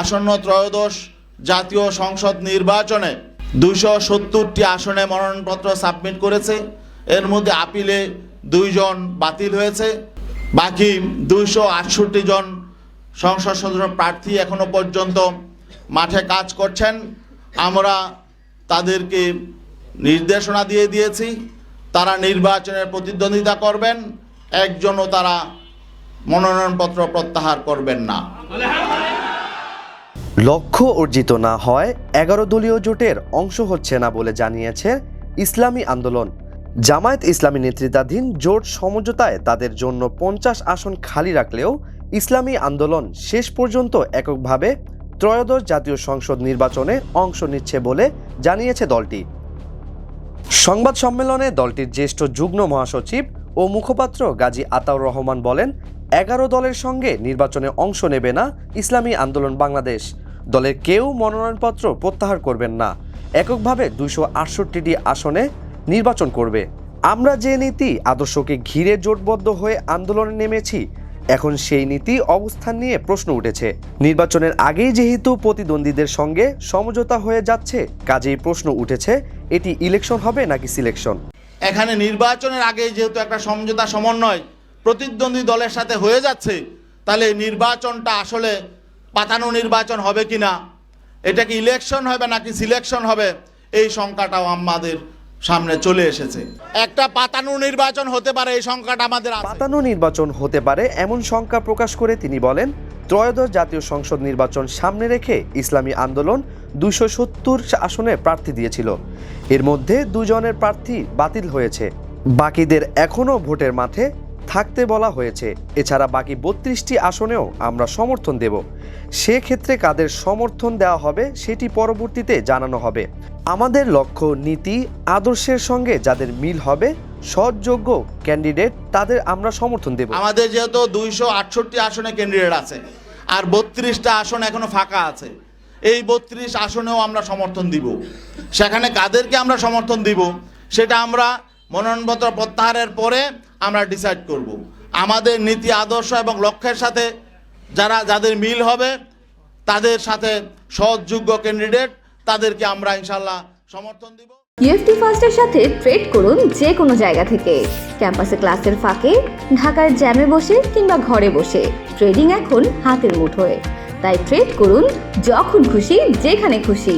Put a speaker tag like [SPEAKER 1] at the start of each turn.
[SPEAKER 1] আসন্ন ত্রয়োদশ জাতীয় সংসদ নির্বাচনে দুইশো সত্তরটি আসনে মনোনয়নপত্র সাবমিট করেছে। এর মধ্যে আপিলে দুইজন বাতিল হয়েছে। বাকি দুইশো আটষট্টি জন সংসদ সদস্য প্রার্থী এখনও পর্যন্ত মাঠে কাজ করছেন। আমরা তাদেরকে নির্দেশনা দিয়ে দিয়েছি। তারা নির্বাচনের প্রতিদ্বন্দ্বিতা করবেন, একজনও তারা মনোনয়নপত্র প্রত্যাহার করবেন না।
[SPEAKER 2] লক্ষ্য অর্জিত না হয়, এগারো দলীয় জোটের অংশ হচ্ছে না বলে জানিয়েছে ইসলামী আন্দোলন। জামায়াত ইসলামী নেতৃত্বাধীন জোট সমঝোতায় তাদের জন্য পঞ্চাশ আসন খালি রাখলেও ইসলামী আন্দোলন শেষ পর্যন্ত এককভাবে ত্রয়োদশ জাতীয় সংসদ নির্বাচনে অংশ নিচ্ছে বলে জানিয়েছে দলটি। সংবাদ সম্মেলনে দলটির জ্যেষ্ঠ যুগ্ম মহাসচিব ও মুখপাত্র গাজী আতাউর রহমান বলেন, এগারো দলের সঙ্গে নির্বাচনে অংশ নেবে না ইসলামী আন্দোলন বাংলাদেশ। দলের কেউ মনোনয়নপত্র প্রত্যাহার করবেন না। এককভাবে দুশো আটষট্টিটি আসনে নির্বাচন করবে। আমরা যে নীতি আদর্শকে ঘিরে জোটবদ্ধ হয়ে আন্দোলনে নেমেছি, এখন সেই নীতি অবস্থান নিয়ে প্রশ্ন উঠেছে। নির্বাচনের আগেই যেহেতু প্রতিদ্বন্দ্বীদের সঙ্গে সমঝোতা হয়ে যাচ্ছে, কাজেই প্রশ্ন উঠেছে, এটি ইলেকশন হবে নাকি সিলেকশন?
[SPEAKER 1] এখানে নির্বাচনের আগে যেহেতু একটা সমঝোতা সমন্বয় প্রতিদ্বন্দ্বী দলের সাথে হয়ে যাচ্ছে, তাহলে নির্বাচনটা আসলে পাতানো নির্বাচন হবে কি না এটা কি ইলেকশন হবে নাকি সিলেকশন হবে? এই শঙ্কাটাও আমাদের সামনে চলে এসেছে। একটা পাতানো নির্বাচন হতে পারে, এই শঙ্কাটা আমাদের।
[SPEAKER 2] পাতানো নির্বাচন হতে পারে এমন শঙ্কা প্রকাশ করে তিনি বলেন, ত্রয়োদশ জাতীয় সংসদ নির্বাচন সামনে রেখে ইসলামী আন্দোলন দুশো সত্তর আসনে প্রার্থী দিয়েছিল। এর মধ্যে দুজনের প্রার্থী বাতিল হয়েছে। বাকিদের এখনও ভোটের মাঠে থাকতে বলা হয়েছে। এছাড়া বাকি বত্রিশটি আসনেও আমরা সমর্থন দেব। সেক্ষেত্রে কাদের সমর্থন দেওয়া হবে সেটি পরবর্তীতে জানানো হবে। আমাদের লক্ষ্য নীতি, আদর্শের সঙ্গে যাদের মিল হবে, সৎযোগ্য ক্যান্ডিডেট তাদের আমরা সমর্থন দেব।
[SPEAKER 1] আমাদের যেহেতু দুইশো আটষট্টি আসনে ক্যান্ডিডেট আছে, আর বত্রিশটা আসন এখনও ফাঁকা আছে, এই বত্রিশ আসনেও আমরা সমর্থন দিব। সেখানে কাদেরকে আমরা সমর্থন দিব, সেটা আমরা মনোনয়নপত্র প্রত্যাহারের পরে আমরা ডিসাইড করব। আমাদের নীতি, আদর্শ এবং লক্ষ্যের সাথে যারা, যাদের মিল হবে, তাদের সাথে সৎযোগ্য ক্যান্ডিডেট তাদেরকে আমরা ইনশাল্লাহ সমর্থন দিব।
[SPEAKER 3] ইউএফটি ফার্স্টের সাথে ট্রেড করুন যে কোনো জায়গা থেকে। ক্যাম্পাসে ক্লাসের ফাঁকে, ঢাকার জ্যামে বসে কিংবা ঘরে বসে। ট্রেডিং এখন হাতের মুঠোয়। তাই ট্রেড করুন যখন খুশি, যেখানে খুশি।